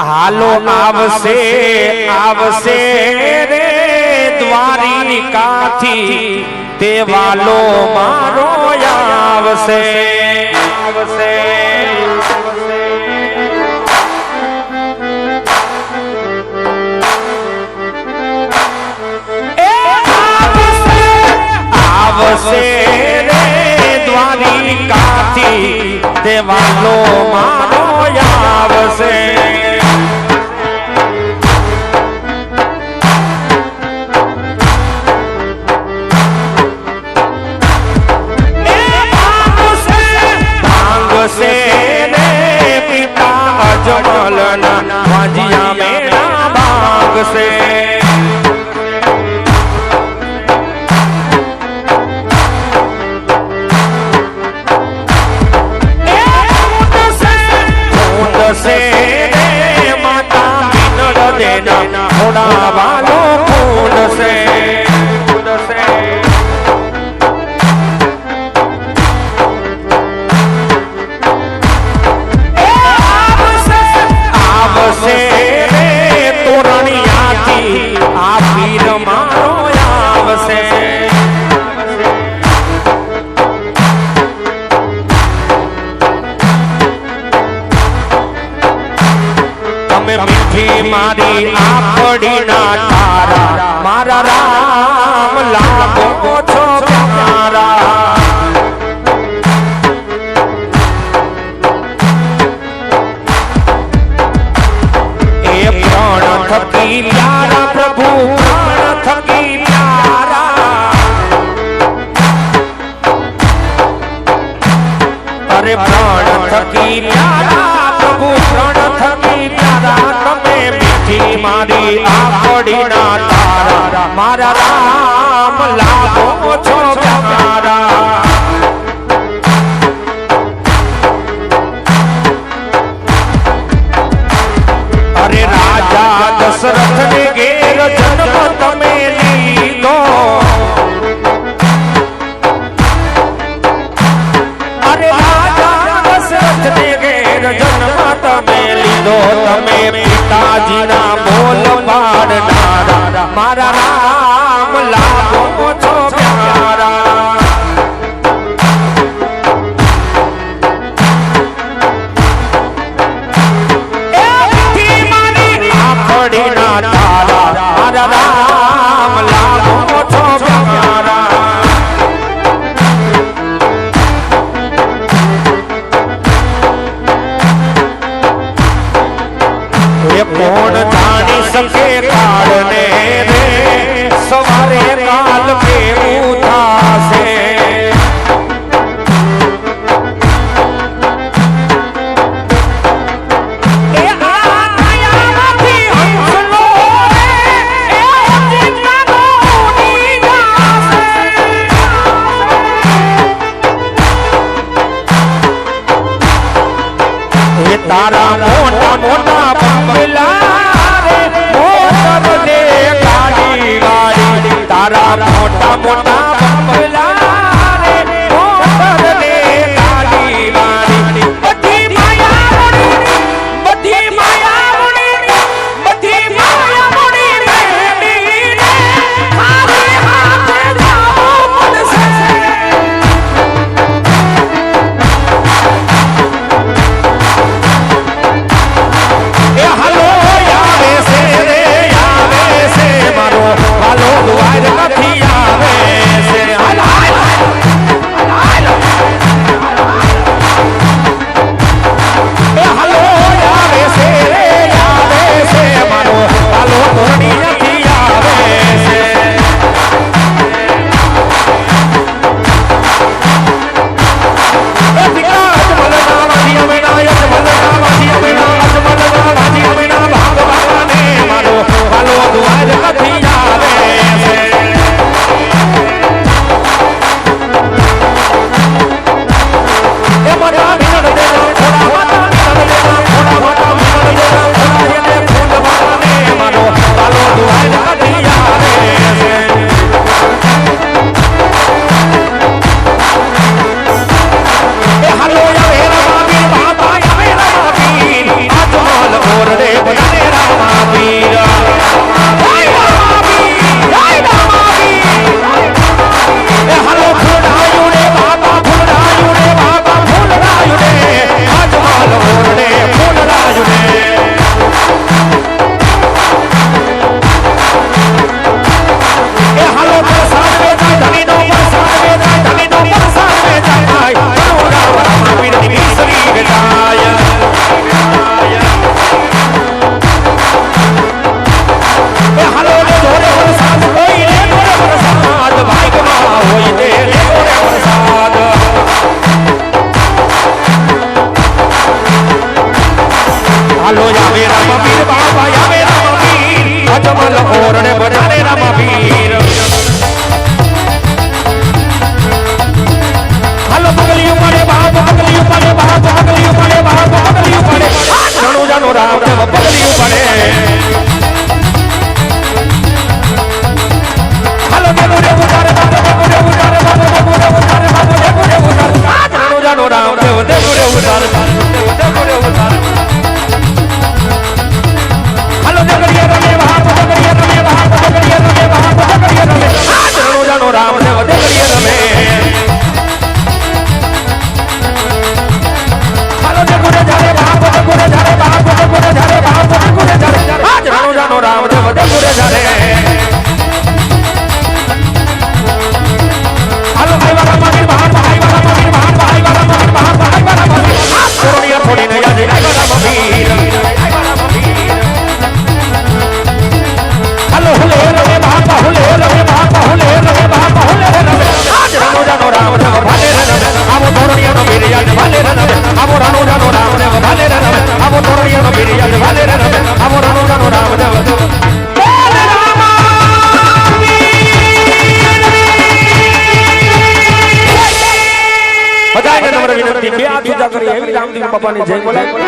હાલો આવશે આવશે રે દ્વારિકાથી તે વાલો મારો આવશે. આવશે આવશે રે દ્વારિકાથી દેવાલો મારો તારી આપડી ના छोड़ी ना तारा। मारा राम लागो छो प्यारा। अरे राजा दशरथ ने गेर जन्म માતાજીના બોલ પાડનારા મારા એ કોણ જાણી શકે કાળને રે? સવારે કાલ કેવું તારા મોટા મોટા બંગલા રે મોટા બને ગાડી ગાડી. તારા મોટા મોટા கமல ஓரண રામદેવ બાપાની જય બોલાય બોલ